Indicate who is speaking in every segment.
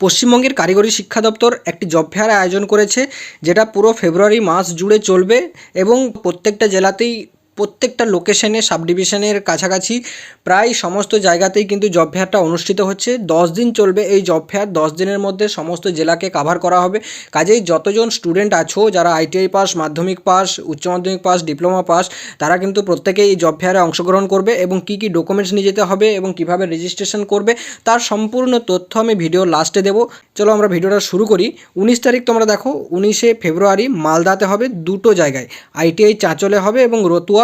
Speaker 1: পশ্চিমবঙ্গের কারিগরি শিক্ষা দপ্তর একটি জব ফেয়ার আয়োজন করেছে, যেটা পুরো ফেব্রুয়ারি মাস জুড়ে চলবে এবং প্রত্যেকটা জেলাতেই প্রত্যেকটা লোকেশনে সাব ডিভিশনের কাছাকাছি প্রায় সমস্ত জায়গাতেই কিন্তু জব ফেয়ারটা অনুষ্ঠিত হচ্ছে। দশ দিন চলবে এই জব ফেয়ার দশ দিনের মধ্যে সমস্ত জেলাকে কাভার করা হবে। কাজেই যতজন স্টুডেন্ট আছো, যারা আইটিআই পাস মাধ্যমিক পাস উচ্চ মাধ্যমিক পাস ডিপ্লোমা পাস তারা কিন্তু প্রত্যেকেই এই জব ফেয়ারে অংশগ্রহণ করবে এবং কী কী ডকুমেন্টস নিয়ে যেতে হবে এবং কীভাবে রেজিস্ট্রেশন করবে, তার সম্পূর্ণ তথ্য আমি ভিডিও লাস্টে দেবো। চলো আমরা ভিডিওটা শুরু করি। উনিশ তারিখ তোমরা দেখো, উনিশে ফেব্রুয়ারি মালদাতে হবে দুটো জায়গায়। আইটিআই চাঁচলে হবে এবং রতুয়া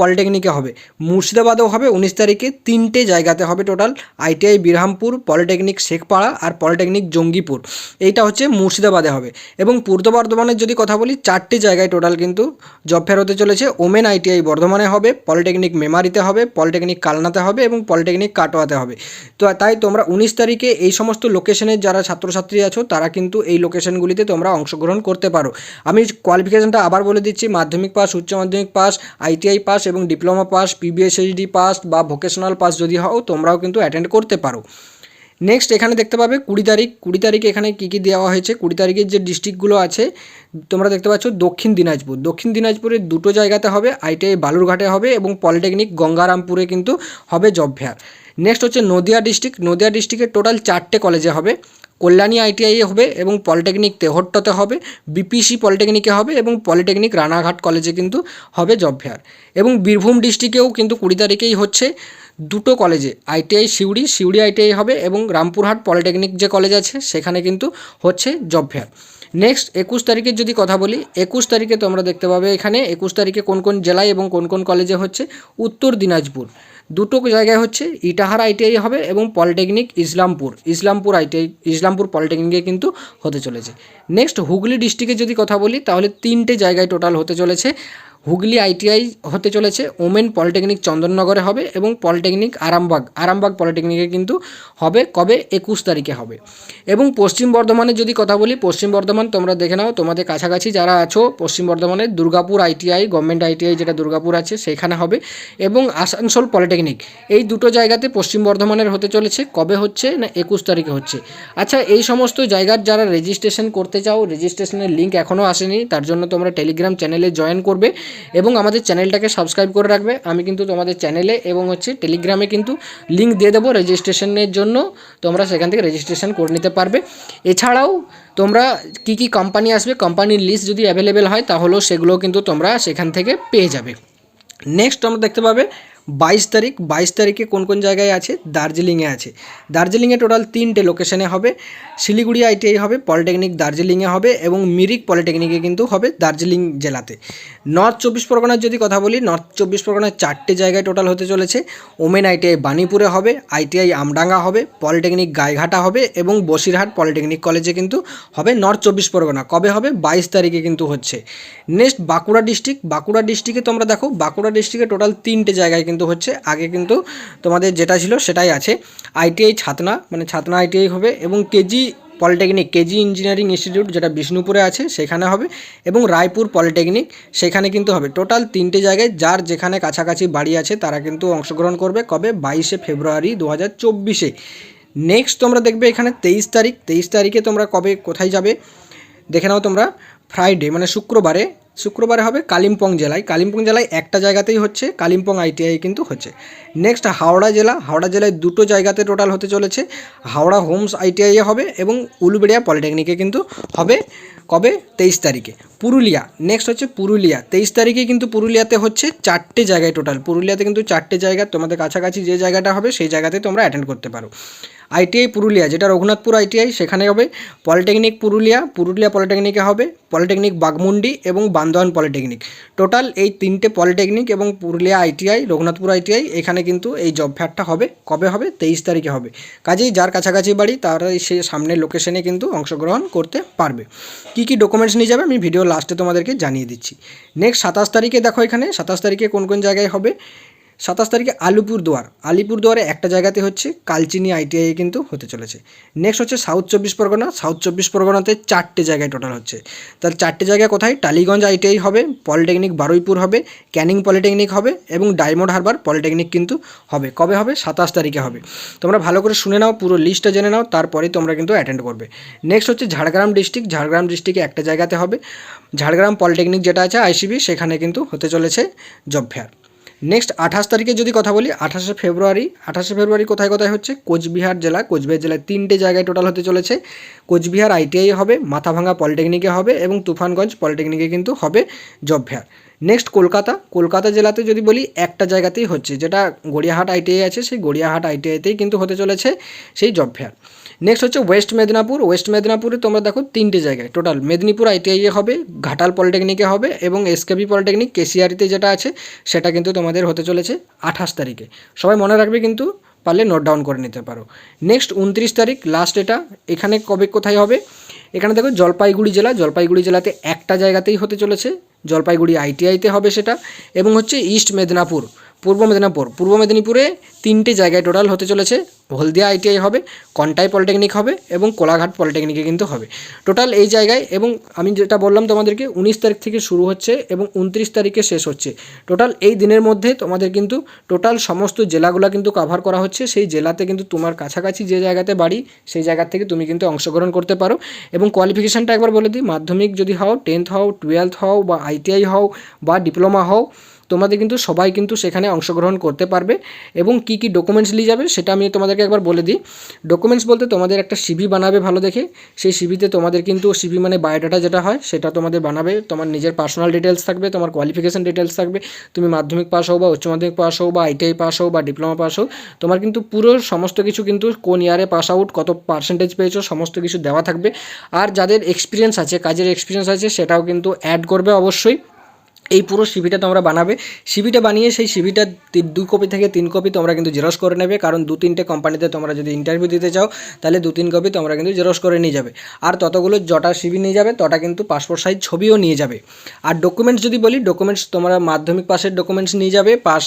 Speaker 1: পলিটেকনিকে হবে। মুর্শিদাবাদেও হবে, উনিশ তারিখে তিনটে জায়গাতে হবে total. ITI Berhampur, polytechnic Shekhpara আর পলিটেকনিক জঙ্গিপুর। এইটা হচ্ছে মুর্শিদাবাদে হবে। এবং পূর্ব বর্ধমানের যদি কথা বলি, চারটে জায়গায় টোটাল কিন্তু জব ফেয়ার হতে চলেছে। ওমেন আইটিআই বর্ধমানে হবে, পলিটেকনিক মেমারিতে হবে, পলিটেকনিক কালনাতে হবে এবং পলিটেকনিক কাটোয়াতে হবে। তো তাই তোমরা উনিশ তারিখে এই সমস্ত লোকেশনের যারা ছাত্রছাত্রী আছো, তারা কিন্তু এই লোকেশনগুলিতে তোমরা অংশগ্রহণ করতে পারো। আমি কোয়ালিফিকেশনটা আবার বলে দিচ্ছি, মাধ্যমিক পাস, উচ্চ মাধ্যমিক পাস, আইটিআই পাস এবং ডিপ্লোমা পাস পিবিএসএইচডি পাস বা ভোকেশনাল পাস যদি হও, তোমরাও কিন্তু অ্যাটেন্ড করতে পারো। নেক্সট এখানে দেখতে পাবে কুড়ি তারিখ। কুড়ি তারিখে এখানে কী কী দেওয়া হয়েছে? কুড়ি তারিখের যে ডিস্ট্রিক্টগুলো আছে, তোমরা দেখতে পাচ্ছ দক্ষিণ দিনাজপুর। দক্ষিণ দিনাজপুরে দুটো জায়গাতে হবে, আইটিআই বালুরঘাটে হবে এবং পলিটেকনিক গঙ্গারামপুরে কিন্তু হবে জব ফেয়ার। নেক্সট হচ্ছে নদিয়া ডিস্ট্রিক্ট। নদিয়া ডিস্ট্রিক্টের টোটাল চারটে কলেজে হবে। কল্যাণী আইটিআই হবে এবং পলিটেকনিক তেহট্টতে হবে, বিপিসি পলিটেকনিকে হবে এবং পলিটেকনিক রানাঘাট কলেজে কিন্তু হবে জব ফেয়ার এবং বীরভূম ডিস্ট্রিক্টেও কিন্তু কুড়ি তারিখেই হচ্ছে দুটো কলেজে আইটিআই সিউড়ি সিউড়ি আইটিআই হবে এবং রামপুরহাট পলিটেকনিক যে কলেজ আছে সেখানে কিন্তু হচ্ছে জব ফেয়ার নেক্সট একুশ তারিখের যদি কথা বলি, একুশ তারিখে তোমরা দেখতে পাবে এখানে একুশ তারিখে কোন কোন জেলায় এবং কোন কোন কলেজে হচ্ছে উত্তর দিনাজপুর। দুটো জায়গায় হচ্ছে ইটাহার আইটিআই হবে এবং পলিটেকনিক ইসলামপুর। ইসলামপুর আইটিআই, ইসলামপুর পলিটেকনিকে কিন্তু হতে চলেছে। নেক্সট হুগলি ডিস্ট্রিক্টে যদি কথা বলি, তাহলে তিনটে জায়গায় টোটাল হতে চলেছে। হুগলি আইটিআই হতে চলেছে, ওমেন পলিটেকনিক চন্দননগরে হবে এবং পলিটেকনিক আরামবাগ। আরামবাগ পলিটেকনিকে কিন্তু হবে কবে? একুশ তারিখে হবে। এবং পশ্চিম বর্ধমানের যদি কথা বলি, পশ্চিম বর্ধমান তোমরা দেখে নাও, তোমাদের কাছাকাছি যারা আছো, পশ্চিম বর্ধমানের দুর্গাপুর আইটিআই, গভর্নমেন্ট আইটিআই যেটা দুর্গাপুর আছে, সেখানে হবে। এবং আসানসোল পলিটেকনিক, এই দুটো জায়গাতে পশ্চিম বর্ধমানের হতে চলেছে, কবে হচ্ছে না একুশ তারিখে হচ্ছে? আচ্ছা এই সমস্ত জায়গার যারা রেজিস্ট্রেশন করতে চাও রেজিস্ট্রেশনের লিঙ্ক এখনও আসেনি, তার জন্য তোমরা টেলিগ্রাম চ্যানেলে জয়েন করবে। এবং আমাদের চ্যানেলটাকে সাবস্ক্রাইব করে রাখবে। আমি কিন্তু তোমাদের চ্যানেলে এবং হচ্ছে টেলিগ্রামে কিন্তু লিঙ্ক দিয়ে দেবো রেজিস্ট্রেশনের জন্য। তোমরা সেখান থেকে রেজিস্ট্রেশন করে নিতে পারবে। এছাড়াও তোমরা কি কি কোম্পানি আসবে কোম্পানির লিস্ট যদি অ্যাভেলেবেল হয়, তাহলেও সেগুলো কিন্তু তোমরা সেখান থেকে পেয়ে যাবে। নেক্সট আমরা দেখতে পাবে বাইশ তারিখ, বাইশ তারিখে কোন কোন জায়গায় আছে? দার্জিলিংয়ে আছে। দার্জিলিংয়ে টোটাল তিনটে লোকেশনে হবে। শিলিগুড়ি আইটিআই হবে পলিটেকনিক দার্জিলিংয়ে হবে এবং মিরিক পলিটেকনিকে কিন্তু হবে দার্জিলিং জেলাতে। নর্থ চব্বিশ পরগনার যদি কথা বলি নর্থ চব্বিশ পরগনার চারটে জায়গায় টোটাল হতে চলেছে। ওমেন আইটিআই বানিপুরে হবে আইটিআই আমডাঙ্গা হবে পলিটেকনিক গাইঘাটা হবে এবং বসিরহাট পলিটেকনিক কলেজে কিন্তু হবে নর্থ চব্বিশ পরগনা। কবে হবে? বাইশ তারিখে কিন্তু হচ্ছে। নেক্সট বাঁকুড়া ডিস্ট্রিক্ট বাঁকুড়া ডিস্ট্রিক্টে তোমরা দেখো, বাঁকুড়া ডিস্ট্রিক্টে টোটাল তিনটে জায়গায় কিন্তু হচ্ছে আগে কিন্তু তোমাদের যেটা ছিল সেটাই আছে। আইটিআই ছাতনা মানে ছাতনা আইটিআই হবে এবং KG polytechnic, KG engineering institute যেটা বিষ্ণুপুরে আছে সেখানে হবে এবং রায়পুর পলিটেকনিক সেখানে কিন্তু হবে। টোটাল তিনটে জায়গায় যার যেখানে কাছাকাছি বাড়ি আছে তারা কিন্তু অংশগ্রহণ করবে কবে? বাইশে ফেব্রুয়ারি দু হাজার চব্বিশে। নেক্সট তোমরা দেখবে এখানে তেইশ তারিখ। তেইশ তারিখে তোমরা কবে কোথায় যাবে? দেখে নাও তোমরা। ফ্রাইডে মানে শুক্রবারে শুক্রবারে হবে কালিম্পং জেলায়। কালিম্পং জেলায় একটা জায়গাতেই হচ্ছে, কালিম্পং আইটিআই কিন্তু হচ্ছে। নেক্সট হাওড়া জেলা। হাওড়া জেলায় দুটো জায়গাতে টোটাল হতে চলেছে। হাওড়া হোমস আইটিআই হবে এবং উলুবেড়িয়া পলিটেকনিকে কিন্তু হবে কবে? তেইশ তারিখে। পুরুলিয়া। নেক্সট হচ্ছে পুরুলিয়া। তেইশ তারিখে কিন্তু পুরুলিয়াতে হচ্ছে চারটে জায়গায় টোটাল পুরুলিয়াতে কিন্তু চারটে জায়গা, তোমাদের কাছাকাছি যে জায়গাটা হবে সেই জায়গাতে তোমরা অ্যাটেন্ড করতে পারো। আইটিআই পুরুলিয়া, যেটা রঘুনাথপুর আইটিআই, সেখানে হবে। পলিটেকনিক পুরুলিয়া পুরুলিয়া পলিটেকনিকে হবে। পলিটেকনিক বাগমুন্ডি এবং বান্দোয়ান পলিটেকনিক। টোটাল এই তিনটে পলিটেকনিক এবং পুরুলিয়া আইটিআই, রঘুনাথপুর আইটিআই, এখানে কিন্তু এই জব ফেয়ারটা হবে। কবে হবে? তেইশ তারিখে হবে। কাজেই যার কাছাকাছি বাড়ি তারা সে সামনের লোকেশনে কিন্তু অংশগ্রহণ করতে পারবে। কী কী ডকুমেন্টস নিয়ে যাবে আমি ভিডিও লাস্টে তোমাদেরকে জানিয়ে দিচ্ছি। নেক্সট সাতাশ তারিখে দেখো এখানে, সাতাশ তারিখে কোন কোন জায়গায় হবে? সাতাশ তারিখে আলিপুরদুয়ার। আলিপুরদুয়ারে একটা জায়গাতে হচ্ছে কালচিনি আইটিআই কিন্তু হতে চলেছে। নেক্সট হচ্ছে সাউথ চব্বিশ পরগনা। সাউথ চব্বিশ পরগনাতে চারটে জায়গায় টোটাল হচ্ছে। তার চারটে জায়গায় কোথায়? টালিগঞ্জ আইটিআই হবে, পলিটেকনিক বারুইপুর হবে, ক্যানিং পলিটেকনিক হবে এবং ডায়মন্ড হারবার পলিটেকনিক কিন্তু হবে। কবে হবে? সাতাশ তারিখে হবে। তোমরা ভালো করে শুনে নাও, পুরো লিস্টটা জেনে নাও, তারপরে তোমরা কিন্তু অ্যাটেন্ড করবে। নেক্সট হচ্ছে ঝাড়গ্রাম ডিস্ট্রিক্ট ঝাড়গ্রাম ডিস্ট্রিক্টে একটা জায়গাতে হবে। ঝাড়গ্রাম পলিটেকনিক যেটা আছে আইসিবি সেখানে কিন্তু হতে চলেছে জব ফেয়ার। নেক্সট আঠাশ তারিখে যদি কথা বলি, আঠাশে ফেব্রুয়ারি আঠাশে ফেব্রুয়ারি কোথায় কোথায় হচ্ছে? কোচবিহার জেলা, কোচবিহার জেলায় তিনটে জায়গায় টোটাল হতে চলেছে। কোচবিহার আইটিআই হবে, মাথাভাঙ্গা পলিটেকনিকে হবে এবং তুফানগঞ্জ পলিটেকনিকে কিন্তু হবে job fair next Kolkata. Kolkata জেলাতে যদি বলি, একটা জায়গাতেই হচ্ছে, যেটা গড়িয়াহাট আইটিআই আছে, সেই গড়িয়াহাট আইটিআইতেই কিন্তু হতে চলেছে সেই জব ফেয়ার নেক্সট হচ্ছে ওয়েস্ট মেদিনীপুর ওয়েস্ট মেদিনীপুরে তোমরা দেখো তিনটে জায়গায় টোটাল মেদিনীপুর আইটিআইয়ে হবে ঘাটাল পলিটেকনিকে হবে এবং এসকেবি পলিটেকনিক কেসিআরিতে যেটা আছে, সেটা কিন্তু তোমাদের হতে চলেছে আঠাশ তারিখে। সবাই মনে রাখবে কিন্তু, পারলে নোট ডাউন করে নিতে পারো। নেক্সট উনত্রিশ তারিখ লাস্ট এটা, এখানে কবে কোথায় হবে? এখানে দেখো জলপাইগুড়ি জেলা, জলপাইগুড়ি জেলাতে একটা জায়গাতেই হতে চলেছে জলপাইগুড়ি আইটিআইতে হবে সেটা এবং হচ্ছে ইস্ট মেদিনীপুর পূর্ব মেদিনীপুর। পূর্ব মেদিনীপুরে তিনটে জায়গায় টোটাল হতে চলেছে। হলদিয়া আইটিআই হবে, কন্টাই পলিটেকনিক হবে এবং কোলাঘাট পলিটেকনিকে কিন্তু হবে। টোটাল এই জায়গায় এবং আমি যেটা বললাম তোমাদেরকে, উনিশ তারিখ থেকে শুরু হচ্ছে এবং উনত্রিশ তারিখে শেষ হচ্ছে। টোটাল এই দিনের মধ্যে তোমাদের কিন্তু টোটাল সমস্ত জেলাগুলো কিন্তু কাভার করা হচ্ছে। সেই জেলাতে কিন্তু তোমার কাছাকাছি যে জায়গাতে বাড়ি, সেই জায়গা থেকে তুমি কিন্তু অংশগ্রহণ করতে পারো। এবং কোয়ালিফিকেশানটা একবার বলে দিই, মাধ্যমিক যদি হও টেন্থ হও টুয়েলথ হও বা আইটিআই হও বা ডিপ্লোমা হও তোমাদের কিন্তু সবাই কিন্তু সেখানে অংশগ্রহণ করতে পারবে এবং কী কী ডকুমেন্টস নিয়ে যাবে সেটা আমি তোমাদেরকে একবার বলে দিই। ডকুমেন্টস বলতে তোমাদের একটা সিভি বানাবে ভালো দেখে। সেই সিভিতে তোমাদের কিন্তু সিভি মানে বায়োডাটা যেটা হয় সেটা তোমাদের বানাবে। তোমার নিজের পার্সোনাল ডিটেলস থাকবে, তোমার কোয়ালিফিকেশান ডিটেলস থাকবে। তুমি মাধ্যমিক পাস হও বা উচ্চ মাধ্যমিক পাস হও বা আইটিআই পাস হও বা ডিপ্লোমা পাস হও, তোমার কিন্তু পুরো সমস্ত কিছু কিন্তু কোন ইয়ারে পাস আউট কত পার্সেন্টেজ পেয়েছ, সমস্ত কিছু দেওয়া থাকবে। আর যাদের এক্সপিরিয়েন্স আছে, কাজের এক্সপিরিয়েন্স আছে, সেটাও কিন্তু অ্যাড করবে অবশ্যই। এই পুরো সিভিটা তোমরা বানাবে। সিভিটা বানিয়ে সেই সিভিটা দু কপি থেকে তিন কপি তোমরা কিন্তু জেরক্স করে নেবে। কারণ দু, তিনটে কোম্পানিতে তোমরা যদি ইন্টারভিউ দিতে চাও, তাহলে দু, তিন কপি তোমরা কিন্তু জেরক্স করে নিয়ে যাবে। আর ততগুলো যটা সিভি নিয়ে যাবে, তটা কিন্তু পাসপোর্ট সাইজ ছবিও নিয়ে যাবে। আর ডকুমেন্টস যদি বলি ডকুমেন্টস তোমরা মাধ্যমিক পাসের ডকুমেন্টস নিয়ে যাবে পাস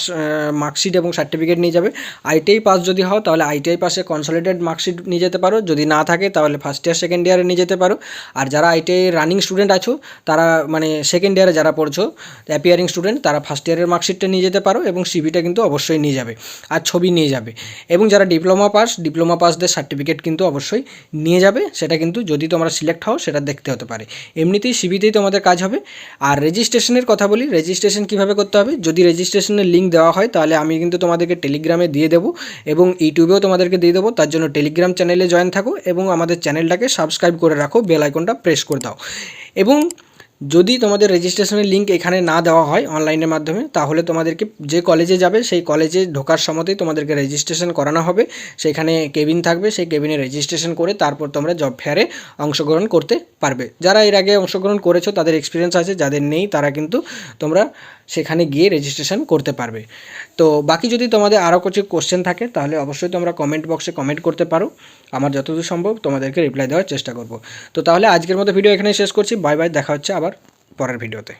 Speaker 1: মার্কশিট এবং সার্টিফিকেট নিয়ে যাবে। আইটিআই পাস যদি হও, তাহলে আইটিআই পাসে কনসলিডেড মার্কশিট নিয়ে যেতে পারো। যদি না থাকে, তাহলে ফার্স্ট ইয়ার সেকেন্ড ইয়ারে নিয়ে যেতে পারো। আর যারা আইটিআই রানিং স্টুডেন্ট আছো, তারা মানে সেকেন্ড ইয়ারে যারা পড়ছো অ্যাপিয়ারিং স্টুডেন্ট তারা ফার্স্ট ইয়ারের মার্কশিটটা নিয়ে যেতে পারো এবং সিভিটা কিন্তু অবশ্যই নিয়ে যাবে আর ছবি নিয়ে যাবে। এবং যারা ডিপ্লোমা পাস ডিপ্লোমা পাসদের সার্টিফিকেট কিন্তু অবশ্যই নিয়ে যাবে, সেটা কিন্তু যদি তোমরা সিলেক্ট হও, সেটা দেখতে হতে পারে। এমনিতেই সিভিতেই তোমাদের কাজ হবে। আর রেজিস্ট্রেশনের কথা বলি রেজিস্ট্রেশন কীভাবে করতে হবে? যদি রেজিস্ট্রেশনের লিঙ্ক দেওয়া হয়, তাহলে আমি কিন্তু তোমাদেরকে টেলিগ্রামে দিয়ে দেবো এবং ইউটিউবেও তোমাদেরকে দিয়ে দেবো। তার জন্য টেলিগ্রাম চ্যানেলে জয়েন থাকো এবং আমাদের চ্যানেলটাকে সাবস্ক্রাইব করে রাখো বেল আইকনটা প্রেস করে দাও। এবং যদি তোমাদের রেজিস্ট্রেশনের লিঙ্ক এখানে না দেওয়া হয় অনলাইনের মাধ্যমে, তাহলে তোমাদেরকে যে কলেজে যাবে, সেই কলেজে ঢোকার সময়তেই তোমাদেরকে রেজিস্ট্রেশন করানো হবে। সেখানে কেবিন থাকবে, সেই কেবিনে রেজিস্ট্রেশন করে তারপর তোমরা জব ফেয়ারে অংশগ্রহণ করতে পারবে। যারা এর আগে অংশগ্রহণ করেছ, তাদের এক্সপিরিয়েন্স আছে, যাদের নেই, তারা কিন্তু তোমরা সেখানে গিয়ে রেজিস্ট্রেশন করতে পারবে। তো বাকি যদি তোমাদের আরও কিছু কোশ্চেন থাকে, তাহলে অবশ্যই তোমরা কমেন্ট বক্সে কমেন্ট করতে পারো। আমার যতদূর সম্ভব তোমাদেরকে রিপ্লাই দেওয়ার চেষ্টা করব। তো তাহলে আজকের মতো ভিডিও এখানে শেষ করছি। বাই বাই দেখা হচ্ছে আবার পরের ভিডিওতে